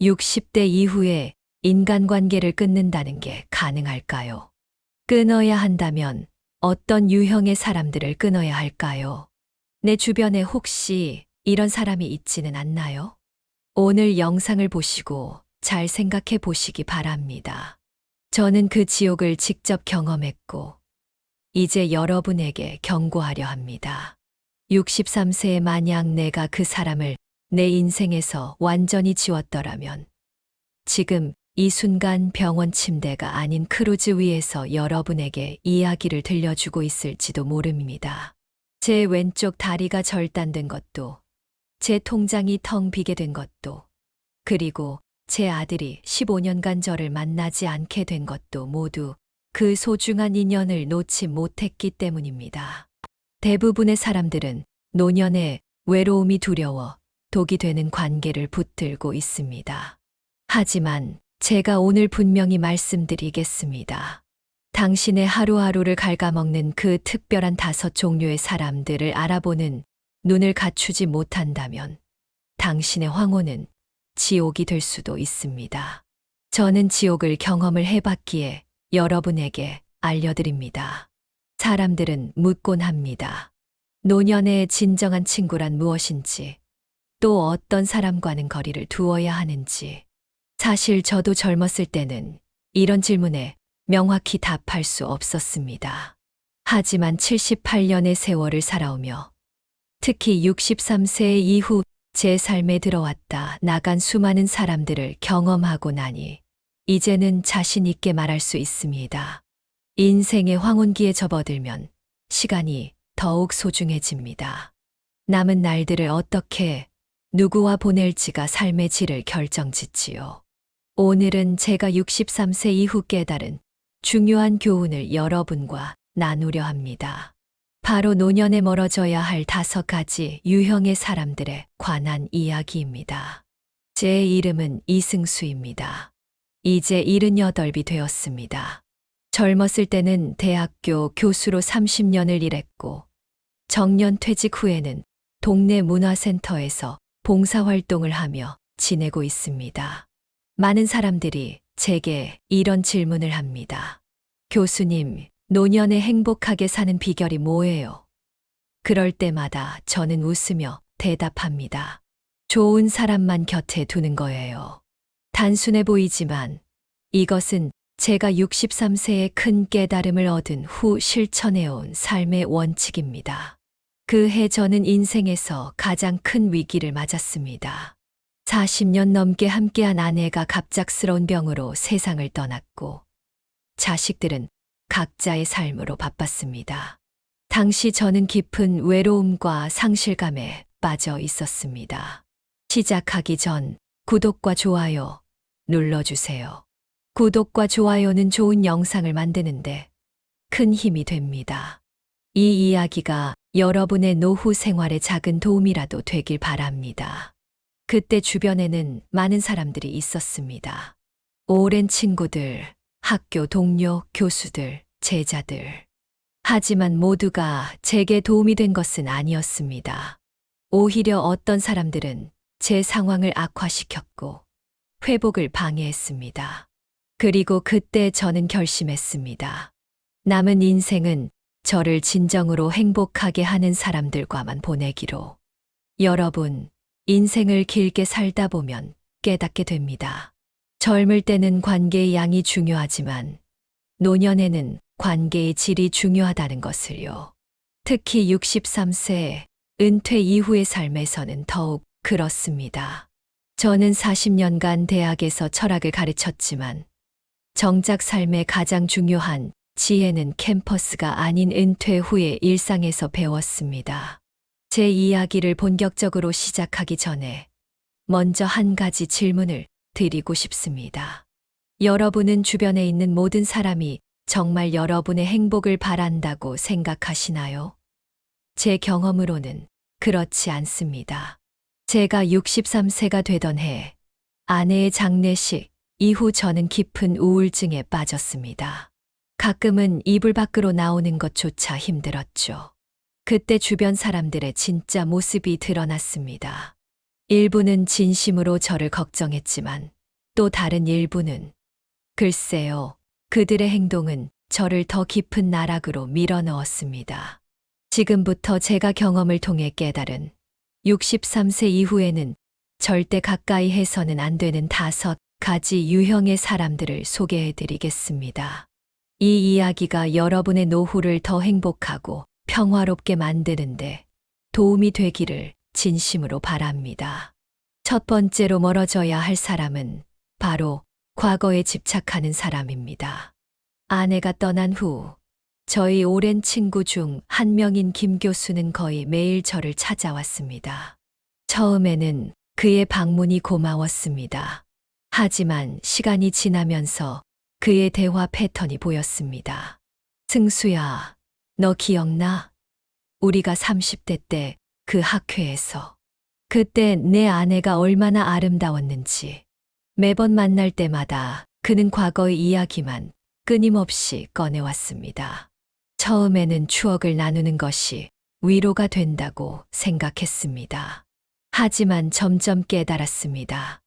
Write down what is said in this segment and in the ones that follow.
60대 이후에 인간관계를 끊는다는 게 가능할까요? 끊어야 한다면 어떤 유형의 사람들을 끊어야 할까요? 내 주변에 혹시 이런 사람이 있지는 않나요? 오늘 영상을 보시고 잘 생각해 보시기 바랍니다. 저는 그 지옥을 직접 경험했고, 이제 여러분에게 경고하려 합니다. 63세에 만약 내가 그 사람을 내 인생에서 완전히 지웠더라면, 지금 이 순간 병원 침대가 아닌 크루즈 위에서 여러분에게 이야기를 들려주고 있을지도 모릅니다. 제 왼쪽 다리가 절단된 것도, 제 통장이 텅 비게 된 것도, 그리고 제 아들이 15년간 저를 만나지 않게 된 것도 모두 그 소중한 인연을 놓지 못했기 때문입니다. 대부분의 사람들은 노년에 외로움이 두려워 독이 되는 관계를 붙들고 있습니다. 하지만 제가 오늘 분명히 말씀드리겠습니다. 당신의 하루하루를 갉아먹는 그 특별한 다섯 종류의 사람들을 알아보는 눈을 갖추지 못한다면 당신의 황혼은 지옥이 될 수도 있습니다. 저는 지옥을 경험을 해봤기에 여러분에게 알려드립니다. 사람들은 묻곤 합니다. 노년의 진정한 친구란 무엇인지, 또 어떤 사람과는 거리를 두어야 하는지. 사실 저도 젊었을 때는 이런 질문에 명확히 답할 수 없었습니다. 하지만 78년의 세월을 살아오며 특히 63세 이후 제 삶에 들어왔다 나간 수많은 사람들을 경험하고 나니 이제는 자신 있게 말할 수 있습니다. 인생의 황혼기에 접어들면 시간이 더욱 소중해집니다. 남은 날들을 어떻게 누구와 보낼지가 삶의 질을 결정짓지요. 오늘은 제가 63세 이후 깨달은 중요한 교훈을 여러분과 나누려 합니다. 바로 노년에 멀어져야 할 다섯 가지 유형의 사람들에 관한 이야기입니다. 제 이름은 이승수입니다. 이제 78이 되었습니다. 젊었을 때는 대학교 교수로 30년을 일했고, 정년 퇴직 후에는 동네 문화센터에서 봉사활동을 하며 지내고 있습니다. 많은 사람들이 제게 이런 질문을 합니다. 교수님, 노년에 행복하게 사는 비결이 뭐예요? 그럴 때마다 저는 웃으며 대답합니다. 좋은 사람만 곁에 두는 거예요. 단순해 보이지만 이것은 제가 63세에 큰 깨달음을 얻은 후 실천해온 삶의 원칙입니다. 그 해 저는 인생에서 가장 큰 위기를 맞았습니다. 40년 넘게 함께한 아내가 갑작스러운 병으로 세상을 떠났고, 자식들은 각자의 삶으로 바빴습니다. 당시 저는 깊은 외로움과 상실감에 빠져 있었습니다. 시작하기 전 구독과 좋아요 눌러주세요. 구독과 좋아요는 좋은 영상을 만드는데 큰 힘이 됩니다. 이 이야기가 여러분의 노후 생활에 작은 도움이라도 되길 바랍니다. 그때 주변에는 많은 사람들이 있었습니다. 오랜 친구들, 학교 동료, 교수들, 제자들. 하지만 모두가 제게 도움이 된 것은 아니었습니다. 오히려 어떤 사람들은 제 상황을 악화시켰고 회복을 방해했습니다. 그리고 그때 저는 결심했습니다. 남은 인생은 저를 진정으로 행복하게 하는 사람들과만 보내기로. 여러분, 인생을 길게 살다 보면 깨닫게 됩니다. 젊을 때는 관계의 양이 중요하지만 노년에는 관계의 질이 중요하다는 것을요. 특히 63세 은퇴 이후의 삶에서는 더욱 그렇습니다. 저는 40년간 대학에서 철학을 가르쳤지만 정작 삶의 가장 중요한 지혜는 캠퍼스가 아닌 은퇴 후의 일상에서 배웠습니다. 제 이야기를 본격적으로 시작하기 전에 먼저 한 가지 질문을 드리고 싶습니다. 여러분은 주변에 있는 모든 사람이 정말 여러분의 행복을 바란다고 생각하시나요? 제 경험으로는 그렇지 않습니다. 제가 63세가 되던 해 아내의 장례식 이후 저는 깊은 우울증에 빠졌습니다. 가끔은 이불 밖으로 나오는 것조차 힘들었죠. 그때 주변 사람들의 진짜 모습이 드러났습니다. 일부는 진심으로 저를 걱정했지만 또 다른 일부는 글쎄요, 그들의 행동은 저를 더 깊은 나락으로 밀어 넣었습니다. 지금부터 제가 경험을 통해 깨달은 63세 이후에는 절대 가까이 해서는 안 되는 다섯 가지 유형의 사람들을 소개해 드리겠습니다. 이 이야기가 여러분의 노후를 더 행복하고 평화롭게 만드는데 도움이 되기를 진심으로 바랍니다. 첫 번째로 멀어져야 할 사람은 바로 과거에 집착하는 사람입니다. 아내가 떠난 후 저희 오랜 친구 중 한 명인 김 교수는 거의 매일 저를 찾아왔습니다. 처음에는 그의 방문이 고마웠습니다. 하지만 시간이 지나면서 그의 대화 패턴이 보였습니다. 승수야, 너 기억나? 우리가 30대 때 그 학회에서. 그때 내 아내가 얼마나 아름다웠는지. 매번 만날 때마다 그는 과거의 이야기만 끊임없이 꺼내왔습니다. 처음에는 추억을 나누는 것이 위로가 된다고 생각했습니다. 하지만 점점 깨달았습니다.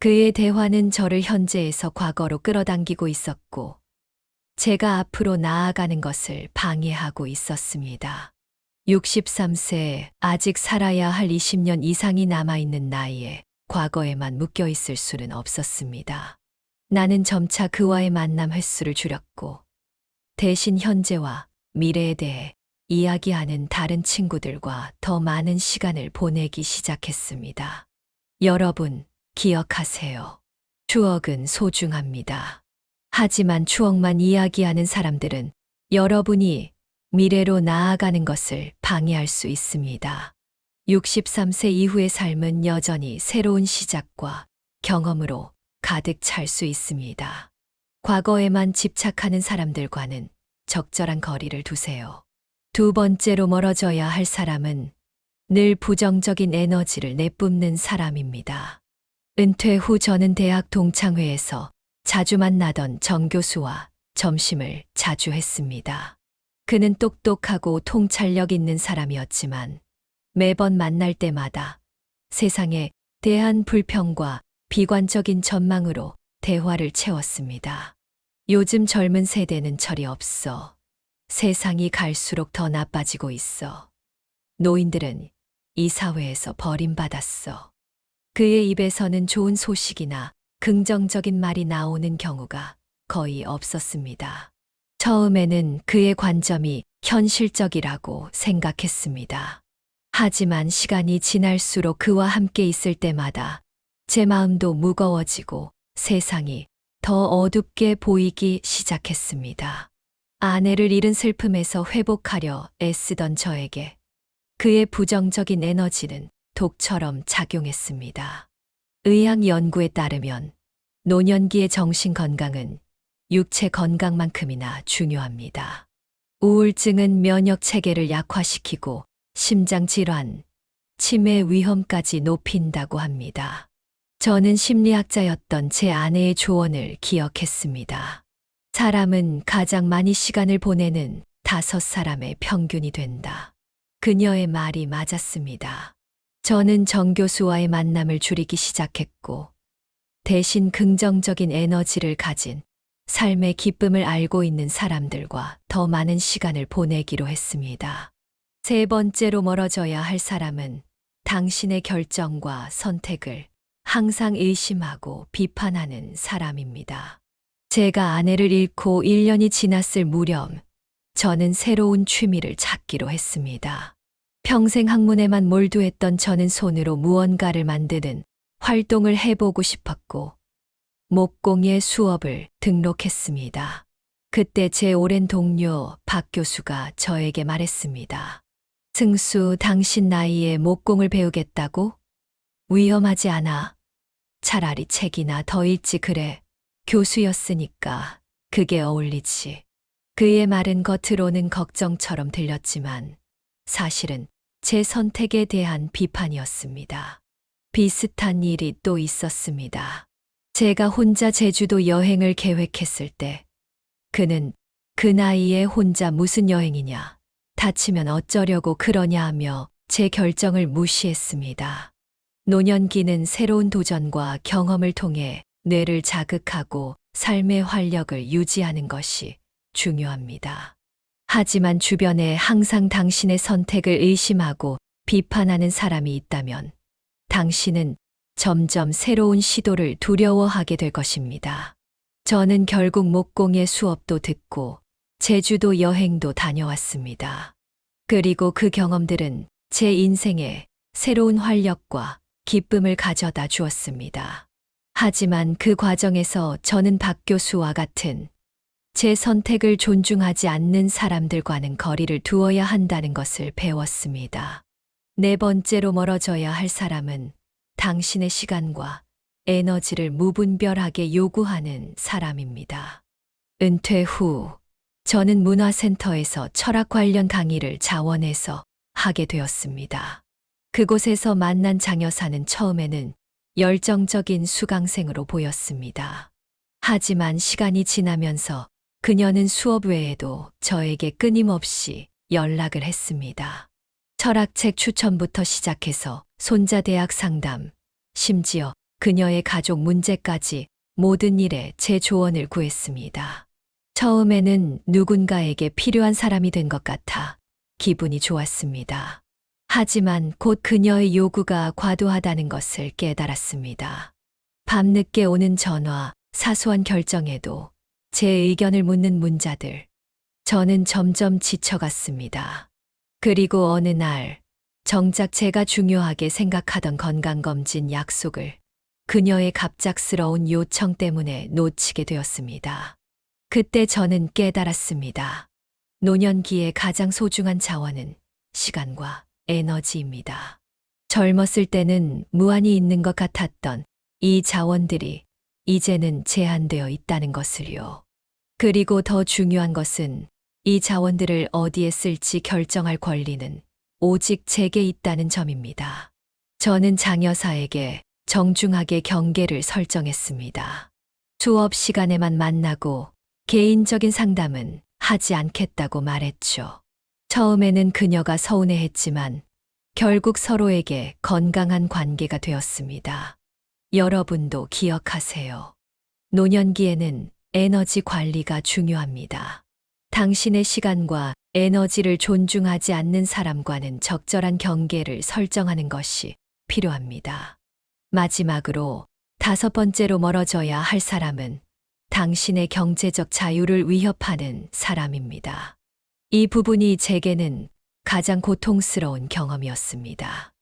그의 대화는 저를 현재에서 과거로 끌어당기고 있었고, 제가 앞으로 나아가는 것을 방해하고 있었습니다. 63세 아직 살아야 할 20년 이상이 남아있는 나이에 과거에만 묶여 있을 수는 없었습니다. 나는 점차 그와의 만남 횟수를 줄였고, 대신 현재와 미래에 대해 이야기하는 다른 친구들과 더 많은 시간을 보내기 시작했습니다. 여러분, 기억하세요. 추억은 소중합니다. 하지만 추억만 이야기하는 사람들은 여러분이 미래로 나아가는 것을 방해할 수 있습니다. 63세 이후의 삶은 여전히 새로운 시작과 경험으로 가득 찰 수 있습니다. 과거에만 집착하는 사람들과는 적절한 거리를 두세요. 두 번째로 멀어져야 할 사람은 늘 부정적인 에너지를 내뿜는 사람입니다. 은퇴 후 저는 대학 동창회에서 자주 만나던 정 교수와 점심을 자주 했습니다. 그는 똑똑하고 통찰력 있는 사람이었지만 매번 만날 때마다 세상에 대한 불평과 비관적인 전망으로 대화를 채웠습니다. 요즘 젊은 세대는 철이 없어. 세상이 갈수록 더 나빠지고 있어. 노인들은 이 사회에서 버림받았어. 그의 입에서는 좋은 소식이나 긍정적인 말이 나오는 경우가 거의 없었습니다. 처음에는 그의 관점이 현실적이라고 생각했습니다. 하지만 시간이 지날수록 그와 함께 있을 때마다 제 마음도 무거워지고 세상이 더 어둡게 보이기 시작했습니다. 아내를 잃은 슬픔에서 회복하려 애쓰던 저에게 그의 부정적인 에너지는 독처럼 작용했습니다. 의학 연구에 따르면 노년기의 정신 건강은 육체 건강만큼이나 중요합니다. 우울증은 면역 체계를 약화시키고 심장 질환, 치매 위험까지 높인다고 합니다. 저는 심리학자였던 제 아내의 조언을 기억했습니다. 사람은 가장 많이 시간을 보내는 다섯 사람의 평균이 된다. 그녀의 말이 맞았습니다. 저는 정 교수와의 만남을 줄이기 시작했고, 대신 긍정적인 에너지를 가진 삶의 기쁨을 알고 있는 사람들과 더 많은 시간을 보내기로 했습니다. 세 번째로 멀어져야 할 사람은 당신의 결정과 선택을 항상 의심하고 비판하는 사람입니다. 제가 아내를 잃고 1년이 지났을 무렵 저는 새로운 취미를 찾기로 했습니다. 평생 학문에만 몰두했던 저는 손으로 무언가를 만드는 활동을 해보고 싶었고 목공예 수업을 등록했습니다. 그때 제 오랜 동료 박 교수가 저에게 말했습니다. 승수, 당신 나이에 목공을 배우겠다고? 위험하지 않아. 차라리 책이나 더 읽지 그래. 교수였으니까 그게 어울리지. 그의 말은 겉으로는 걱정처럼 들렸지만 사실은 제 선택에 대한 비판이었습니다. 비슷한 일이 또 있었습니다. 제가 혼자 제주도 여행을 계획했을 때 그는 그 나이에 혼자 무슨 여행이냐, 다치면 어쩌려고 그러냐 하며 제 결정을 무시했습니다. 노년기는 새로운 도전과 경험을 통해 뇌를 자극하고 삶의 활력을 유지하는 것이 중요합니다. 하지만 주변에 항상 당신의 선택을 의심하고 비판하는 사람이 있다면 당신은 점점 새로운 시도를 두려워하게 될 것입니다. 저는 결국 목공의 수업도 듣고 제주도 여행도 다녀왔습니다. 그리고 그 경험들은 제 인생에 새로운 활력과 기쁨을 가져다 주었습니다. 하지만 그 과정에서 저는 박 교수와 같은 제 선택을 존중하지 않는 사람들과는 거리를 두어야 한다는 것을 배웠습니다. 네 번째로 멀어져야 할 사람은 당신의 시간과 에너지를 무분별하게 요구하는 사람입니다. 은퇴 후 저는 문화센터에서 철학 관련 강의를 자원해서 하게 되었습니다. 그곳에서 만난 장 여사는 처음에는 열정적인 수강생으로 보였습니다. 하지만 시간이 지나면서 그녀는 수업 외에도 저에게 끊임없이 연락을 했습니다. 철학책 추천부터 시작해서 손자 대학 상담, 심지어 그녀의 가족 문제까지 모든 일에 제 조언을 구했습니다. 처음에는 누군가에게 필요한 사람이 된 것 같아 기분이 좋았습니다. 하지만 곧 그녀의 요구가 과도하다는 것을 깨달았습니다. 밤늦게 오는 전화, 사소한 결정에도 제 의견을 묻는 문자들. 저는 점점 지쳐갔습니다. 그리고 어느 날, 정작 제가 중요하게 생각하던 건강검진 약속을 그녀의 갑작스러운 요청 때문에 놓치게 되었습니다. 그때 저는 깨달았습니다. 노년기의 가장 소중한 자원은 시간과 에너지입니다. 젊었을 때는 무한히 있는 것 같았던 이 자원들이 이제는 제한되어 있다는 것을요. 그리고 더 중요한 것은 이 자원들을 어디에 쓸지 결정할 권리는 오직 제게 있다는 점입니다. 저는 장 여사에게 정중하게 경계를 설정했습니다. 수업 시간에만 만나고 개인적인 상담은 하지 않겠다고 말했죠. 처음에는 그녀가 서운해했지만 결국 서로에게 건강한 관계가 되었습니다. 여러분도 기억하세요. 노년기에는 에너지 관리가 중요합니다. 당신의 시간과 에너지를 존중하지 않는 사람과는 적절한 경계를 설정하는 것이 필요합니다. 마지막으로 다섯 번째로 멀어져야 할 사람은 당신의 경제적 자유를 위협하는 사람입니다. 이 부분이 제게는 가장 고통스러운 경험이었습니다.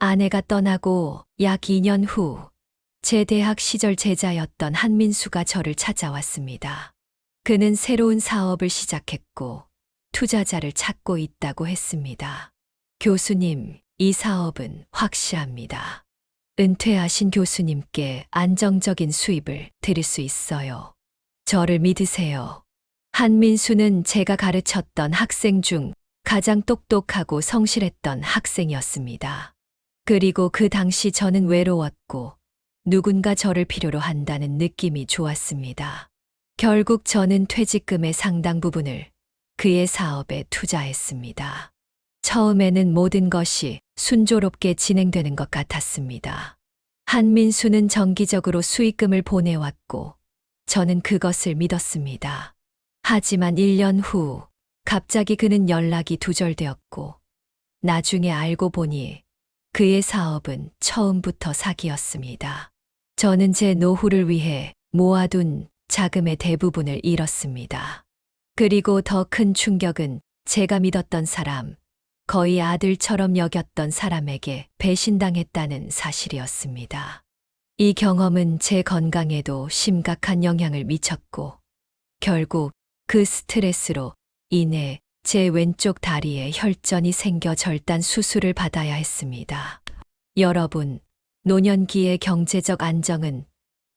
아내가 떠나고 약 2년 후, 제 대학 시절 제자였던 한민수가 저를 찾아왔습니다. 그는 새로운 사업을 시작했고, 투자자를 찾고 있다고 했습니다. 교수님, 이 사업은 확실합니다. 은퇴하신 교수님께 안정적인 수입을 드릴 수 있어요. 저를 믿으세요. 한민수는 제가 가르쳤던 학생 중 가장 똑똑하고 성실했던 학생이었습니다. 그리고 그 당시 저는 외로웠고 누군가 저를 필요로 한다는 느낌이 좋았습니다. 결국 저는 퇴직금의 상당 부분을 그의 사업에 투자했습니다. 처음에는 모든 것이 순조롭게 진행되는 것 같았습니다. 한민수는 정기적으로 수익금을 보내왔고 저는 그것을 믿었습니다. 하지만 1년 후 갑자기 그는 연락이 두절되었고 나중에 알고 보니 그의 사업은 처음부터 사기였습니다. 저는 제 노후를 위해 모아둔 자금의 대부분을 잃었습니다. 그리고 더 큰 충격은 제가 믿었던 사람, 거의 아들처럼 여겼던 사람에게 배신당했다는 사실이었습니다. 이 경험은 제 건강에도 심각한 영향을 미쳤고, 결국 그 스트레스로 인해 제 왼쪽 다리에 혈전이 생겨 절단 수술을 받아야 했습니다. 여러분, 노년기의 경제적 안정은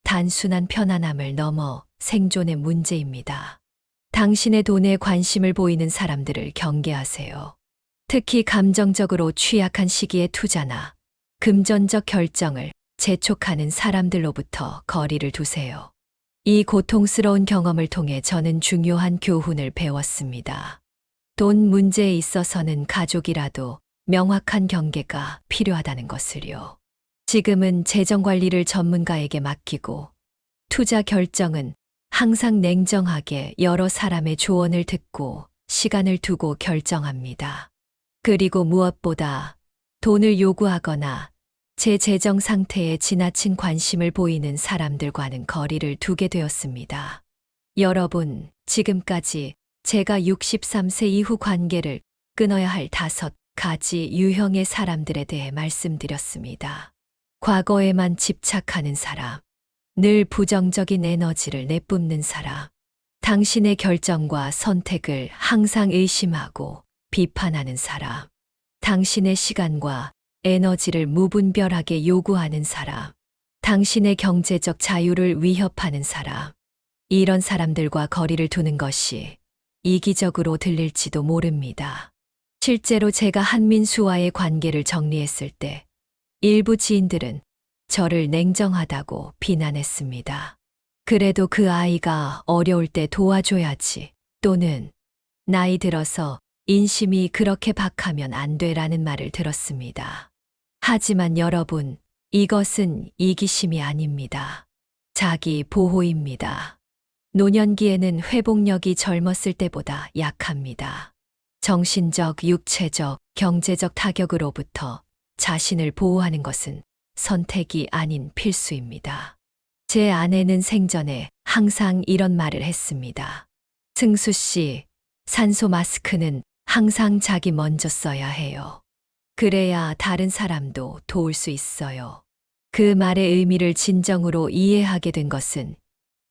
단순한 편안함을 넘어 생존의 문제입니다. 당신의 돈에 관심을 보이는 사람들을 경계하세요. 특히 감정적으로 취약한 시기의 투자나 금전적 결정을 재촉하는 사람들로부터 거리를 두세요. 이 고통스러운 경험을 통해 저는 중요한 교훈을 배웠습니다. 돈 문제에 있어서는 가족이라도 명확한 경계가 필요하다는 것을요. 지금은 재정 관리를 전문가에게 맡기고 투자 결정은 항상 냉정하게 여러 사람의 조언을 듣고 시간을 두고 결정합니다. 그리고 무엇보다 돈을 요구하거나 제 재정 상태에 지나친 관심을 보이는 사람들과는 거리를 두게 되었습니다. 여러분, 지금까지 제가 63세 이후 관계를 끊어야 할 다섯 가지 유형의 사람들에 대해 말씀드렸습니다. 과거에만 집착하는 사람, 늘 부정적인 에너지를 내뿜는 사람, 당신의 결정과 선택을 항상 의심하고 비판하는 사람, 당신의 시간과 에너지를 무분별하게 요구하는 사람, 당신의 경제적 자유를 위협하는 사람, 이런 사람들과 거리를 두는 것이 이기적으로 들릴지도 모릅니다. 실제로 제가 한민수와의 관계를 정리했을 때 일부 지인들은 저를 냉정하다고 비난했습니다. 그래도 그 아이가 어려울 때 도와줘야지 또는 나이 들어서 인심이 그렇게 박하면 안 돼라는 말을 들었습니다. 하지만 여러분, 이것은 이기심이 아닙니다. 자기 보호입니다. 노년기에는 회복력이 젊었을 때보다 약합니다. 정신적, 육체적, 경제적 타격으로부터 자신을 보호하는 것은 선택이 아닌 필수입니다. 제 아내는 생전에 항상 이런 말을 했습니다. 승수 씨, 산소 마스크는 항상 자기 먼저 써야 해요. 그래야 다른 사람도 도울 수 있어요. 그 말의 의미를 진정으로 이해하게 된 것은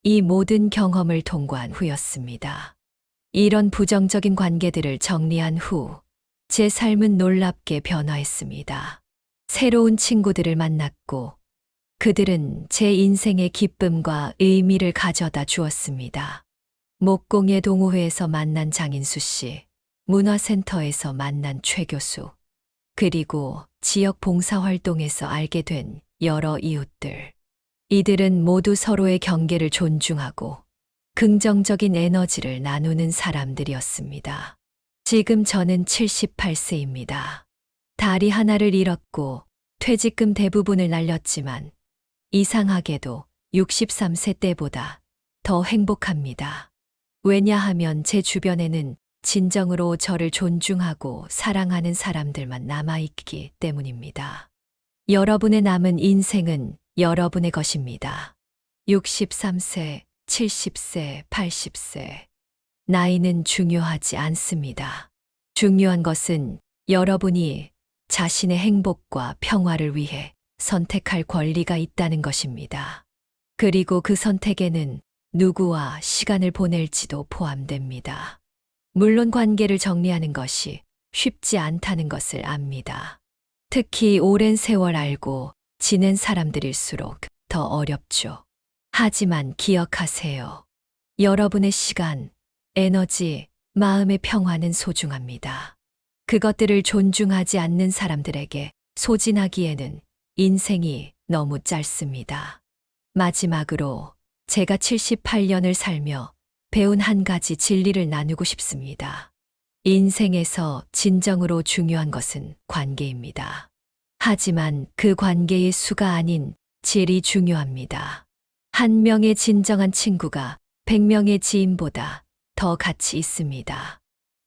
이 모든 경험을 통과한 후였습니다. 이런 부정적인 관계들을 정리한 후, 제 삶은 놀랍게 변화했습니다. 새로운 친구들을 만났고, 그들은 제 인생의 기쁨과 의미를 가져다 주었습니다. 목공예 동호회에서 만난 장인수 씨, 문화센터에서 만난 최 교수, 그리고 지역 봉사활동에서 알게 된 여러 이웃들. 이들은 모두 서로의 경계를 존중하고 긍정적인 에너지를 나누는 사람들이었습니다. 지금 저는 78세입니다. 다리 하나를 잃었고 퇴직금 대부분을 날렸지만 이상하게도 63세 때보다 더 행복합니다. 왜냐하면 제 주변에는 진정으로 저를 존중하고 사랑하는 사람들만 남아있기 때문입니다. 여러분의 남은 인생은 여러분의 것입니다. 63세, 70세, 80세. 나이는 중요하지 않습니다. 중요한 것은 여러분이 자신의 행복과 평화를 위해 선택할 권리가 있다는 것입니다. 그리고 그 선택에는 누구와 시간을 보낼지도 포함됩니다. 물론 관계를 정리하는 것이 쉽지 않다는 것을 압니다. 특히 오랜 세월 알고 지낸 사람들일수록 더 어렵죠. 하지만 기억하세요. 여러분의 시간, 에너지, 마음의 평화는 소중합니다. 그것들을 존중하지 않는 사람들에게 소진하기에는 인생이 너무 짧습니다. 마지막으로 제가 78년을 살며 배운 한 가지 진리를 나누고 싶습니다. 인생에서 진정으로 중요한 것은 관계입니다. 하지만 그 관계의 수가 아닌 질이 중요합니다. 한 명의 진정한 친구가 100명의 지인보다 더 가치 있습니다.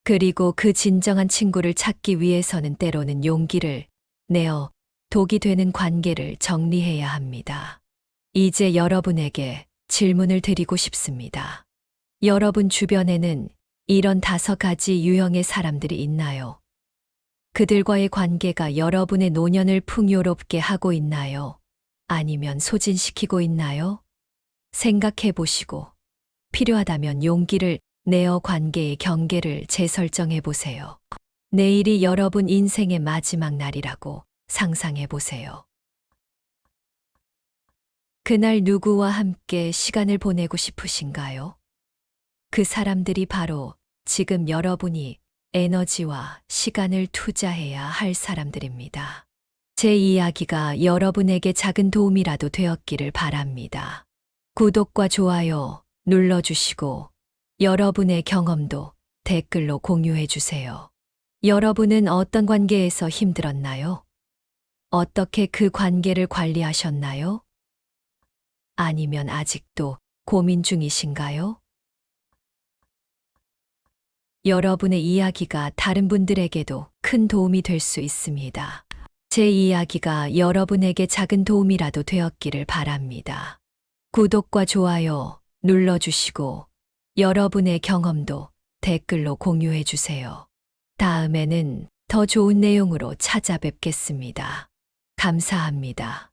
그리고 그 진정한 친구를 찾기 위해서는 때로는 용기를 내어 독이 되는 관계를 정리해야 합니다. 이제 여러분에게 질문을 드리고 싶습니다. 여러분 주변에는 이런 다섯 가지 유형의 사람들이 있나요? 그들과의 관계가 여러분의 노년을 풍요롭게 하고 있나요? 아니면 소진시키고 있나요? 생각해 보시고 필요하다면 용기를 내어 관계의 경계를 재설정해 보세요. 내일이 여러분 인생의 마지막 날이라고 상상해 보세요. 그날 누구와 함께 시간을 보내고 싶으신가요? 그 사람들이 바로 지금 여러분이 에너지와 시간을 투자해야 할 사람들입니다. 제 이야기가 여러분에게 작은 도움이라도 되었기를 바랍니다. 구독과 좋아요 눌러주시고 여러분의 경험도 댓글로 공유해 주세요. 여러분은 어떤 관계에서 힘들었나요? 어떻게 그 관계를 관리하셨나요? 아니면 아직도 고민 중이신가요? 여러분의 이야기가 다른 분들에게도 큰 도움이 될 수 있습니다. 제 이야기가 여러분에게 작은 도움이라도 되었기를 바랍니다. 구독과 좋아요 눌러주시고 여러분의 경험도 댓글로 공유해 주세요. 다음에는 더 좋은 내용으로 찾아뵙겠습니다. 감사합니다.